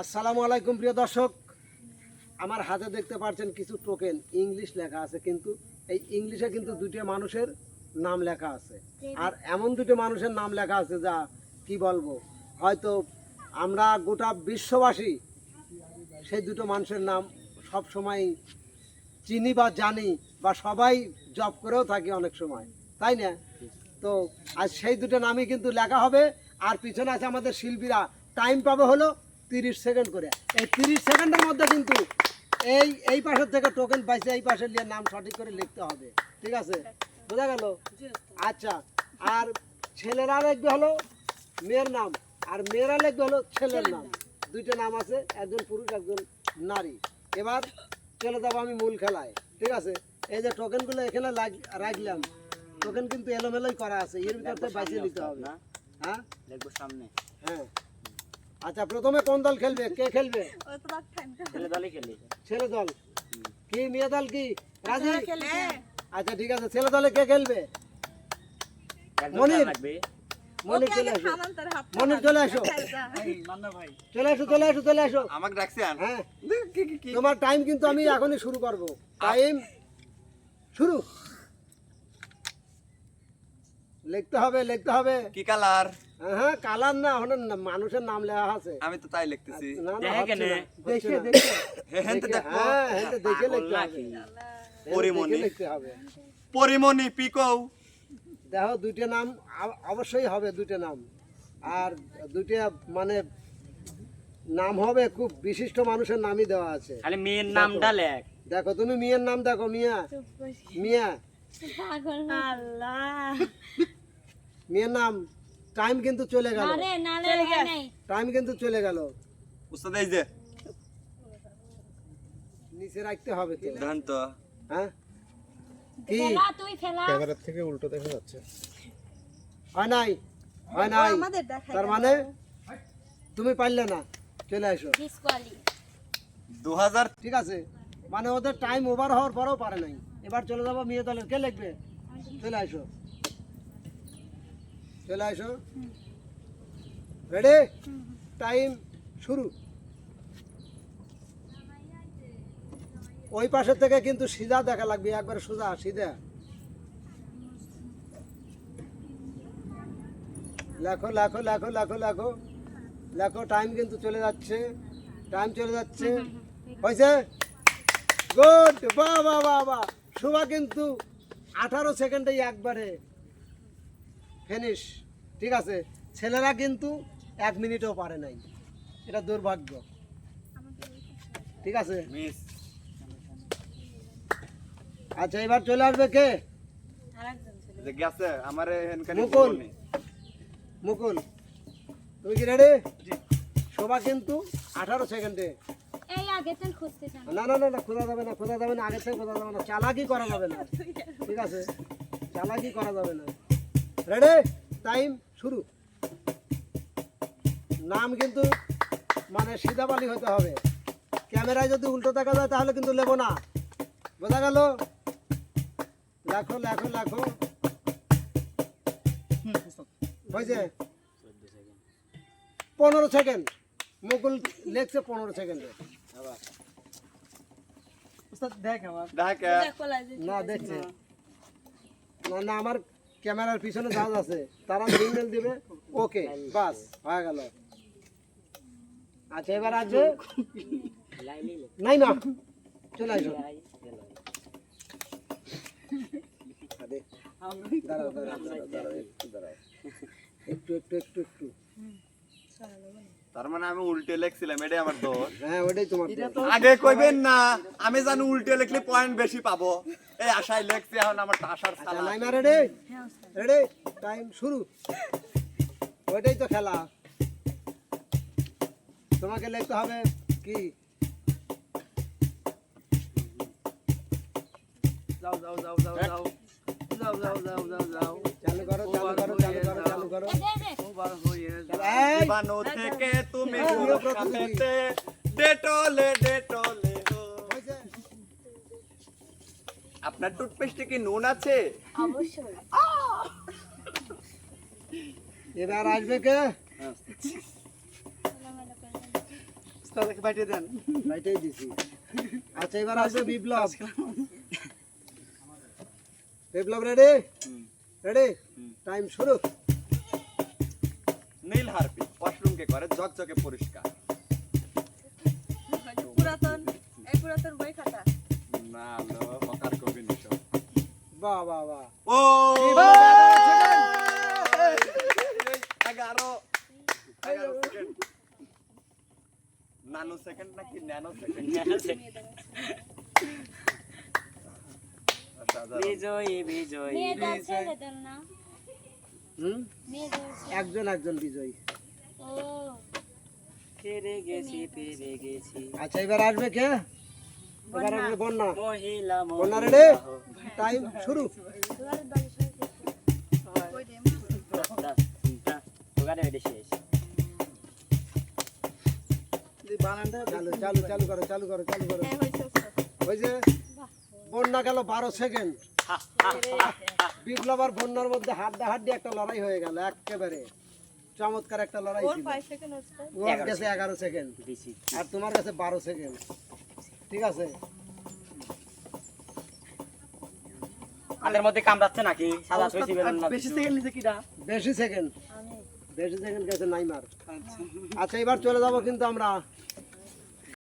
আসসালামু আলাইকুম প্রিয় দর্শক। আমার হাতে দেখতে পাচ্ছেন কিছু টোকেন, ইংলিশ লেখা আছে কিন্তু, এই ইংলিশে কিন্তু দুটো মানুষের নাম লেখা আছে। আর এমন দুটো মানুষের নাম লেখা আছে যা, কি বলব, হয়তো আমরা গোটা বিশ্ববাসী সেই দুটো মানুষের নাম সব সময় চিনি বা জানি বা সবাই জব করেও থাকি অনেক সময়, তাই না? তো আজ সেই দুটো নামই কিন্তু লেখা হবে, আর পিছনে আছে আমাদের শিল্পীরা। টাইম পাবে হলো তিরিশ সেকেন্ড করে। এই তিরিশ সেকেন্ডের মধ্যে কিন্তু এই এই পাশের থেকে টোকেন পাইছে এই পাশের নিয়ে নাম সঠিক করে লিখতে হবে। ঠিক আছে? বোঝা গেল? আচ্ছা আর ছেলেরা লিখবে হলো মেয়ের নাম আর মেয়েরা লিখবে হলো ছেলের নাম। দুইটা নাম আছে একজন পুরুষ একজন নারী। এবার চলে যাব আমি মূল খেলায়। ঠিক আছে? এই যে টোকেনগুলো এখানে রাখলাম। টোকেন কিন্তু এলোমেলোই করা আছে এর ভিতর বাইছে নিতে হবে। হ্যাঁ? দেখব সামনে। হ্যাঁ। আচ্ছা প্রথমে কোন দল খেলবে? কে খেলবে? ছেলে দলে খেলি ছেলে দল। কি মেয়ে দল কি? রাজি? আচ্ছা ঠিক আছে। ছেলে দলে কে খেলবে? মনির। মনির চলে আসো। মনির চলে আসো। চলে আসো চলে আসো চলে আসো। আমাকে ডাকছেন হ্যাঁ। তোমার টাইম কিন্তু আমি এখনই শুরু করব। টাইম শুরু? লিখতে হবে লিখতে হবে। কি কালার? হ্যাঁ কালার না ওখানে না- মানুষের নাম লেখা আছে। আমি তো তাই লিখতেছি। দেখে দেখে- হ্যাঁ দেখে লিখতে হবে। পরিমণি। লিখতে হবে। পরিমণি পিকৌ। দেখো দুইটা নাম অবশ্যই হবে দুইটা নাম। আর দুইটা মানে নাম হবে খুব বিশিষ্ট মানুষের নামই দেওয়া আছে। খালি মেয়ের নামটা লেখ। দেখো তুমি মিয়ার নাম দেখো মিয়া। মিয়া। মিয়ার নাম টাইম কিন্তু চলে গেল। টাইম কিন্তু চলে গেল। উস্তাদ এই যে। নিচে রাখতে হবে তো ধরেন তো হ্যাঁ? কি? তুই ফেলা। হয় নাই? হয় নাই? তার মানে তুমি পারলে না। চলে আসো। দু হাজার ঠিক আছে। মানে ওদের টাইম ওভার হওয়ার পরেও পারে নাই। এবার চলে যাব মেয়ে দলের। কে লিখবে? চলে আসো। চলে আসো। রেডি টাইম শুরু। ওই পাশের থেকে কিন্তু সিধা দেখা লাগবে, একবারে সোজা, সিধা। লেখো লেখো লেখো লেখো লেখো। লেখো টাইম কিন্তু চলে যাচ্ছে। টাইম চলে যাচ্ছে। হয়েছে? গুড বাহ বাহ বাহ বাহ। শুভা কিন্তু আঠারো সেকেন্ডেই একবারে ফিনিশ ঠিক আছে? ছেলেরা কিন্তু এক মিনিটও পারে নাই। এটা দুর্ভাগ্য। ঠিক আছে? আচ্ছা এবার চলে আসবে কে? যে গেছে আমারে হেনকানি মুকুল। মুকুল তুমি কি রেডি শোভা কিন্তু আঠারো সেকেন্ডে। এই আগে তেল খুঁজতেছ না না না না খোঁজা যাবে না খোঁজা যাবে না আগে থেকে খোঁজা যাবে না চালাকি করা যাবে না। ঠিক আছে? চালাকি করা যাবে না। রেডি টাইম শুরু। নাম কিন্তু মানে সিধাবালি হতে হবে। ক্যামেরায় যদি উল্টো দেখা যায় তাহলে কিন্তু নেব না। বোঝা গেল? লেখো লেখো লেখো। হয়েছে? পনেরো সেকেন্ড। মুকুল লেখছে পনেরো সেকেন্ডে। ঢাকা না দেখছে। না না আমার ক্যামেরার পিছনে জাহাজ আছে তারা সিগন্যাল দিবে ওকে বাস হয়ে গেল। আচ্ছা এবার আসবে? নাই না চলে আসো দাঁড়াও, দাঁড়াও, দাঁড়াও, দাঁড়াও, একটু দাঁড়াও। একটু একটু একটু একটু। তার মানে আমি উল্টে লিখছিলাম এটাই আমার দোষ। হ্যাঁ ওটাই তোমার আগে কইবেন না আমি জানি উল্টে লিখলে পয়েন্ট বেশি পাবো। এই আশায় লিখছি এখন আমার আশার আচ্ছা সালা। নাইমা রেডি রেডি টাইম শুরু। ওইটাই তো খেলা। তোমাকে লিখতে হবে কি? যাও যাও যাও যাও যাও। যাও যাও যাও যাও যাও। চালু করো চালু করো চালু করো চালু করো। দে দে। হয়ে যাও। জীবাণু থেকে তুমি পুরো প্রতিযোগী। ডেটলে ডেটলে ও। হয়েছে? আপনার টুথপেস্টে কি নুন আছে? অবশ্যই। এবার আসবে কে? তাদেরকে পাঠিয়ে দেন। রাইটেই দিছি। আচ্ছা এবার আসবে Biplob. Biplob ready ready time শুরু। নীল হারপি ওয়াশরুমকে করে ঝকঝকে পরিষ্কার। পুরাতন এই পুরাতন বই খাতা না। বাহ বাহ বাহ। ও! এগারো। এগারো নানো সেকেন্ড নাকি ন্যানো সেকেন্ড বিজয়ী বিজয়ী মেয়েদের ছেলেদের না? হুম? একজন একজন বিজয়ী। ও। পেরে গেছি পেরে গেছি। আচ্ছা এবার আসবে কে? এবার আসবে বন্যা। মহিলা বন্যা রেডি? টাইম শুরু। দুয়ার দশ ওখানে বেশি শেষ চালু চালু চালু করো চালু করো চালু করো। হয়েছে হয়েছে। ওই যে বন্যা গেল বারো সেকেন্ড বিপ্লব আর বন্যার মধ্যে হাড্ডা হাড্ডি একটা লড়াই হয়ে গেল একেবারে। চমৎকার একটা লড়াই ছিল। ওর এগারো সেকেন্ড বেশি আর তোমার কাছে বারো সেকেন্ড ঠিক আছে। আমাদের মধ্যে কামড়াচ্ছে নাকি? সাদা হয়েছি বেলুন না বেশি সেকেন্ড নিতে কিটা? বেশি সেকেন্ড বেশি সেকেন্ড গেছে নাইমার। আচ্ছা এবার চলে যাব কিন্তু আমরা